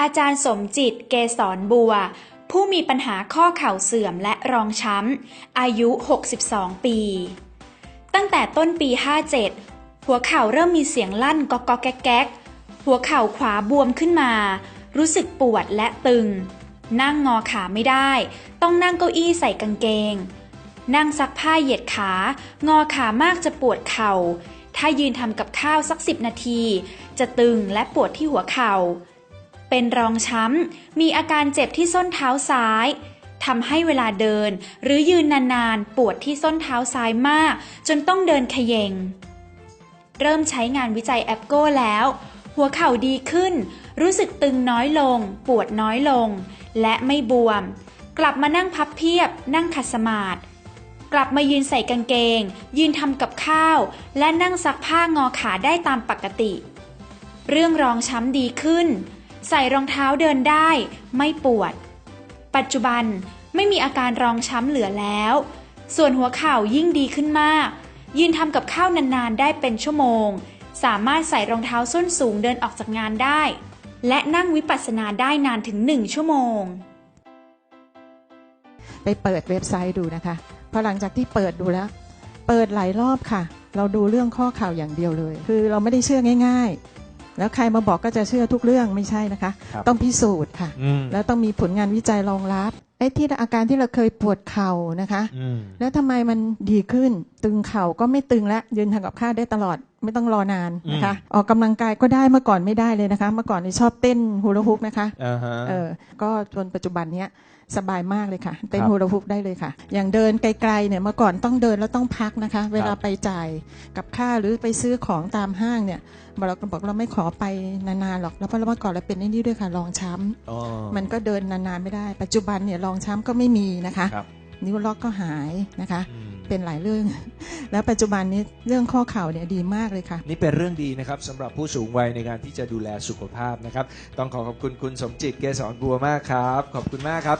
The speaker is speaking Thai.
อาจารย์สมจิตเกษรบัว ผู้มีปัญหาข้อเข่าเสื่อมและรองช้ำ อายุ 62 ปี ตั้งแต่ต้นปี 57 หัวเข่าเริ่มมีเสียงลั่นก๊อกก๊อกแก๊กแก๊กหัวเข่าขวาบวมขึ้นมา รู้สึกปวดและตึง นั่งงอขาไม่ได้ ต้องนั่งเก้าอี้ใส่กางเกง นั่งซักผ้าเหยียดขา งอขามากจะปวดเข่า ถ้ายืนทำกับข้าวสักสิบนาที จะตึงและปวดที่หัวเข่า เป็นรองช้ำ มีอาการเจ็บที่ส้นเท้าซ้ายทำให้เวลาเดิน หรือยืนนานๆ ปวดที่ส้นเท้าซ้ายมาก จนต้องเดินเขยง เริ่มใช้งานวิจัยแอปโก้แล้ว หัวเข่าดีขึ้น รู้สึกตึงน้อยลง ปวดน้อยลง และไม่บวม กลับมานั่งพับเพียบ นั่งขัดสมาธิกลับมายืนใส่กางเกง ยืนทำกับข้าว และนั่งซักผ้างอขาได้ตามปกติ เรื่องรองช้ำดีขึ้น ใส่รองเท้าเดินได้ ไม่ปวด ปัจจุบันไม่มีอาการรองช้ำเหลือแล้ว ส่วนหัวเข่ายิ่งดีขึ้นมาก ยืนทำกับข้าวนานๆได้เป็นชั่วโมง สามารถใส่รองเท้าส้นสูงเดินออกจากงานได้ และนั่งวิปัสสนาได้นานถึงหนึ่งชั่วโมง ไปเปิดเว็บไซต์ดูนะคะพอหลังจากที่เปิดดูแล้ว เปิดหลายรอบค่ะ เราดูเรื่องข้อข่าวอย่างเดียวเลย คือเราไม่ได้เชื่อง่าย แล้วใครมาบอกก็จะเชื่อทุกเรื่องไม่ใช่นะคะ ครับ ต้องพิสูจน์ค่ะ อืมแล้วต้องมีผลงานวิจัยรองรับไอ้ที่อาการที่เราเคยปวดเข่านะคะ อืมแล้วทำไมมันดีขึ้น ตึงเข่าก็ไม่ตึงและยืนทำกับข้าวได้ตลอด ไม่ต้องรอนานนะคะ ออกกำลังกายก็ได้เมื่อก่อนไม่ได้เลยนะคะ เมื่อก่อนนี่ชอบเต้นฮูลาฮุกนะคะอ่าฮะเออก็จนปัจจุบันเนี้ยสบายมากเลยค่ะ เต้นครับฮูลาฮุกได้เลยค่ะ อย่างเดินไกลๆเนี่ยเมื่อก่อนต้องเดินแล้วต้องพักนะคะ เวลาครับไปจ่ายกับค่าหรือไปซื้อของตามห้างเนี่ยเราก็บอกเราไม่ขอไปนานๆหรอกแล้วเพราะเมื่อก่อนเราเป็นไอ้นี่ด้วยค่ะรองช้ำอ๋อมันก็เดินนานๆไม่ได้ ปัจจุบันเนี่ยรองช้ำก็ไม่มีนะคะครับนิ้วล็อกก็หายนะคะอืม เป็นหลายเรื่อง แล้วปัจจุบันนี้เรื่องข้อเข่าเนี่ยดีมากเลยค่ะ นี่เป็นเรื่องดีนะครับสำหรับผู้สูงวัยในการที่จะดูแลสุขภาพนะครับ ต้องขอขอบคุณคุณสมจิตเกษรบัวมากครับ ขอบคุณมากครับ